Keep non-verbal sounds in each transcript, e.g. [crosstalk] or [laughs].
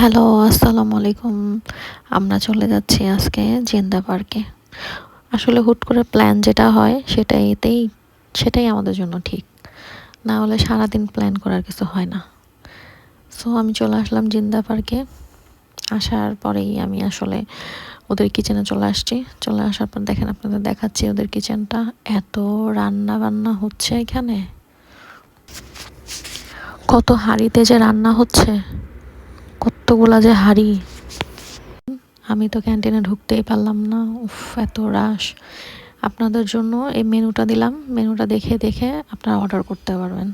Hello, আসসালামু আলাইকুম। আমরা চলে যাচ্ছি আজকে জিন্দা পার্কে। আসলে হুট করে প্ল্যান যেটা হয় সেটাইতেই, সেটাই আমাদের জন্য ঠিক। না হলে সারাদিন প্ল্যান করার কিছু হয় না। সো আমি চলে আসলাম জিন্দা পার্কে। আসার পরেই আমি আসলে ওদের কিচেনে চলে আসছি। চলে আসার পর দেখেন আপনাদের দেখাচ্ছি ওদের কিচেনটা এত রান্না বান্না হচ্ছে এখানে। কত হাঁড়িতে যে রান্না হচ্ছে। কতগুলা যে হাড়ি। আমি তো ক্যান্টিনে ঢুকতেই পারলাম না। উফ, এত রাশ। আপনাদের জন্য এই মেনুটা দিলাম। মেনুটা দেখে দেখে আপনারা অর্ডার করতে পারবেন।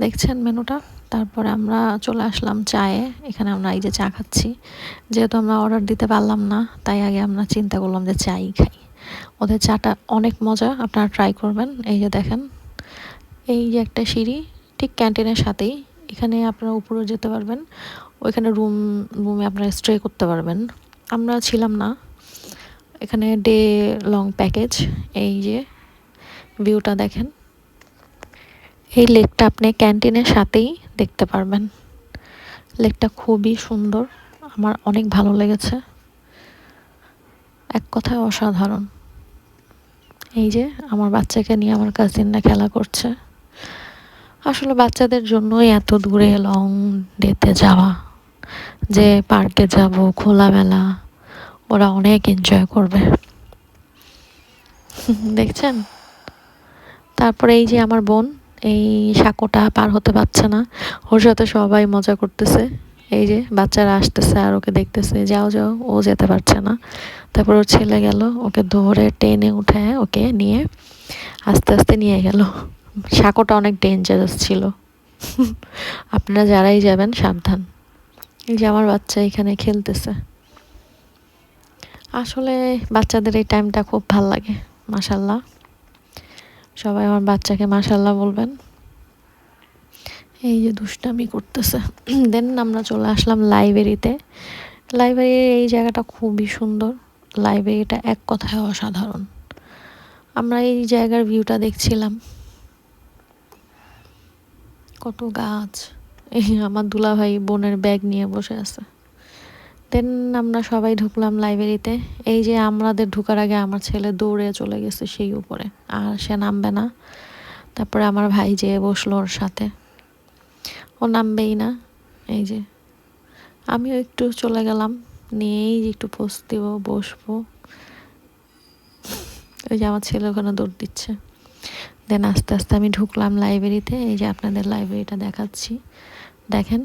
দেখছেন মেনুটা? তারপরে আমরা চলে আসলাম চায়ে। এখানে আমরা এই যে চা খাচ্ছি। যেহেতু আমরা অর্ডার দিতে পারলাম না, তাই আগে আমরা চিন্তা করলাম যে চাই খাই। ওদের চাটা অনেক মজা। আপনারা ট্রাই করবেন। এই যে দেখেন, এই যে একটা সিঁড়ি, ঠিক ক্যান্টিনের সাথেই। এখানে আপনারা উপরে যেতে পারবেন, ওইখানে রুম রুমে আপনারা স্টে করতে পারবেন। আমরা ছিলাম না। এখানে ডে লং প্যাকেজ এই যে ভিউটা দেখেন। এই লেকটা আপনি ক্যান্টিনের সাথেই দেখতে পারবেন। লেকটা খুবই সুন্দর, আমার অনেক ভালো লেগেছে। এক কথায় অসাধারণ। এই যে আমার বাচ্চাকে নিয়ে আমার কাজিনরা খেলা করছে। আসলে বাচ্চাদের জন্যই এত দূরে লং ডেতে যাওয়া, যে পার্কে যাব, খোলামেলা, ওরা অনেক এনজয় করবে। [laughs] দেখছেন? তারপরে এই যে আমার বোন, এই সাঁকোটা পার হতে পারছে না, ওর সাথে সবাই মজা করতেছে। এই যে বাচ্চারা আসতেছে আর ওকে দেখতেছে, যাও যাও, ও যেতে পারছে না। তারপর ওর ছেলে গেল, ওকে ধরে টেনে উঠে ওকে নিয়ে আস্তে আস্তে নিয়ে গেল। সাঁকোটা অনেক ডেঞ্জারাস ছিল। [laughs] আপনারা যারাই যাবেন, সাবধান। এই যে আমার বাচ্চা এখানে খেলতেছে। আসলে বাচ্চাদের এই টাইমটা খুব ভালো লাগে মাসাল্লাহ সবাই আমার বাচ্চাকে মাসাল্লাহ বলবেন। এই যে দুষ্টামি করতেছে। [clears throat] দেন আমরা চলে আসলাম লাইব্রেরিতে লাইব্রেরির এই জায়গাটা খুবই সুন্দর। লাইব্রেরিটা এক কথায় অসাধারণ। আমরা এই জায়গার ভিউটা দেখছিলাম। কত গাছ। এই আমার দুলাভাই বোনের ব্যাগ নিয়ে বসে আছে। দেন আমরা সবাই ঢুকলাম লাইব্রেরিতে এই যে আমাদের ঢুকার আগে আমার ছেলে দৌড়ে চলে গেছে সেই উপরে। আর সে নামবে না। তারপরে আমার ভাই যেয়ে বসল ওর সাথে। ও নামবেই না। এই যে আমিও একটু চলে গেলাম। নিয়েই একটু পোস্ট দিব, বসবো। ওই যে আমার ছেলে ওখানে দৌড় দিচ্ছে। দেন আস্তে আস্তে আমি ঢুকলাম লাইব্রেরিতে এই যে আপনাদের লাইব্রেরিটা দেখাচ্ছি। দেখেন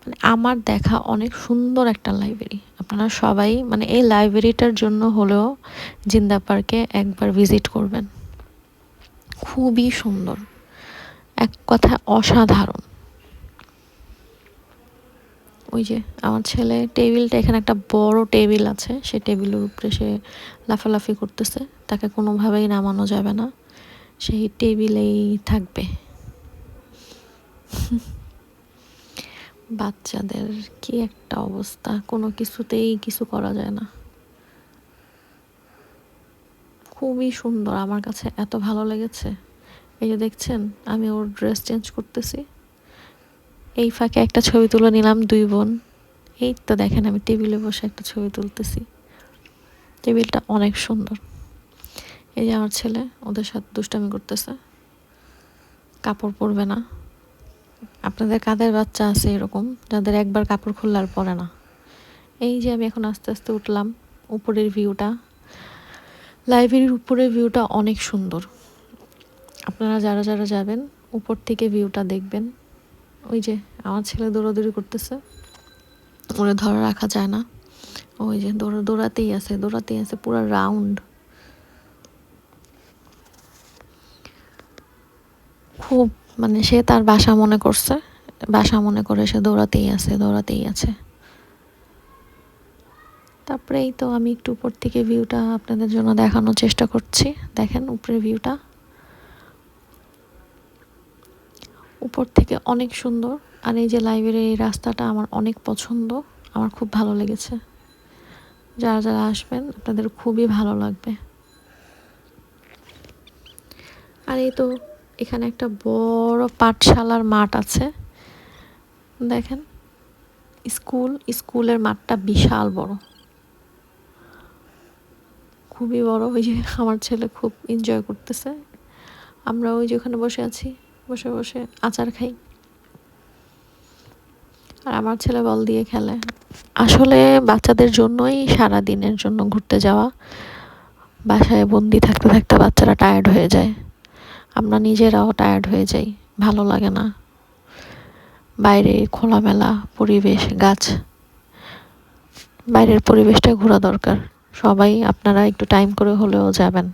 মানে আমার দেখা অনেক সুন্দর একটা লাইব্রেরি আপনারা সবাই মানে এই লাইব্রেরিটার জন্য হলেও জিন্দা পার্কে একবার ভিজিট করবেন। খুবই সুন্দর। এক কথা অসাধারণ। ওই যে আমার ছেলে টেবিলটা এখানে একটা বড় টেবিল আছে সে টেবিলের উপরে সে লাফালাফি করতেছে, তাকে কোনোভাবেই নামানো যাবে না, সেই টেবিলেই থাকবে। বাচ্চাদের কি একটা অবস্থা, কোনো কিছুতেই কিছু করা যায় না। খুবই সুন্দর, আমার কাছে এত ভালো লেগেছে। এই যে দেখছেন, আমি ওর ড্রেস চেঞ্জ করতেছি। এই ফাঁকে একটা ছবি তুলে নিলাম দুই বোন। এই তো দেখেন আমি টেবিলে বসে একটা ছবি তুলতেছি। টেবিলটা অনেক সুন্দর। এই যে আমার ছেলে, ওদের সাথে দুষ্টামি করতেছে। কাপড় পরবে না। আপনাদের কাদের বাচ্চা আছে এরকম? যাদের একবার কাপড় খুললে আর পরে না। এই যে আমি এখন আস্তে আস্তে উঠলাম উপরের ভিউটা। লাইব্রেরির উপরের ভিউটা অনেক সুন্দর। আপনারা যারা যারা যাবেন, উপর থেকে ভিউটা দেখবেন। ওই যে আমার ছেলে দৌড়াদৌড়ি করতেছে। ওরে ধরে রাখা যায় না। ওই যে দৌড়া, দৌড়াতেই আছে দৌড়াতেই আছে, পুরো রাউন্ড খুব মানে সে তার বাসা মনে করছে, বাসা মনে করে সে দৌড়াতেই আছে দৌড়াতেই আছে। তারপরে এই তো আমি একটু উপর থেকে ভিউটা আপনাদের জন্য দেখানোর চেষ্টা করছি। দেখেন উপরের ভিউটা উপর থেকে অনেক সুন্দর। আর এই যে লাইব্রেরির রাস্তাটা আমার অনেক পছন্দ। আমার খুব ভালো লেগেছে। যারা যারা আসবেন, আপনাদের খুবই ভালো লাগবে। আর এই তো এখানে একটা বড় পাঠশালার মাঠ আছে। দেখেন, স্কুল, স্কুলের মাঠটা বিশাল বড়। খুবই বড়। ওই যে আমার ছেলে খুব এনজয় করতেছে। আমরা ওই যে ওখানে বসে আছি। বসে বসে আচার খাই। আর আমার ছেলে বল দিয়ে খেলে। আসলে বাচ্চাদের জন্যই সারা দিনের জন্য ঘুরতে যাওয়া। বাসায় বন্দি থাকতে থাকতে বাচ্চারা টায়ার্ড হয়ে যায়। আমরা নিজেরাও টায়ার্ড হয়ে যাই, ভালো লাগে না। বাইরে খোলামেলা পরিবেশ, গাছ। বাইরের পরিবেশটা ঘোরা দরকার। সবাই আপনারা একটু টাইম করে হলেও যাবেন।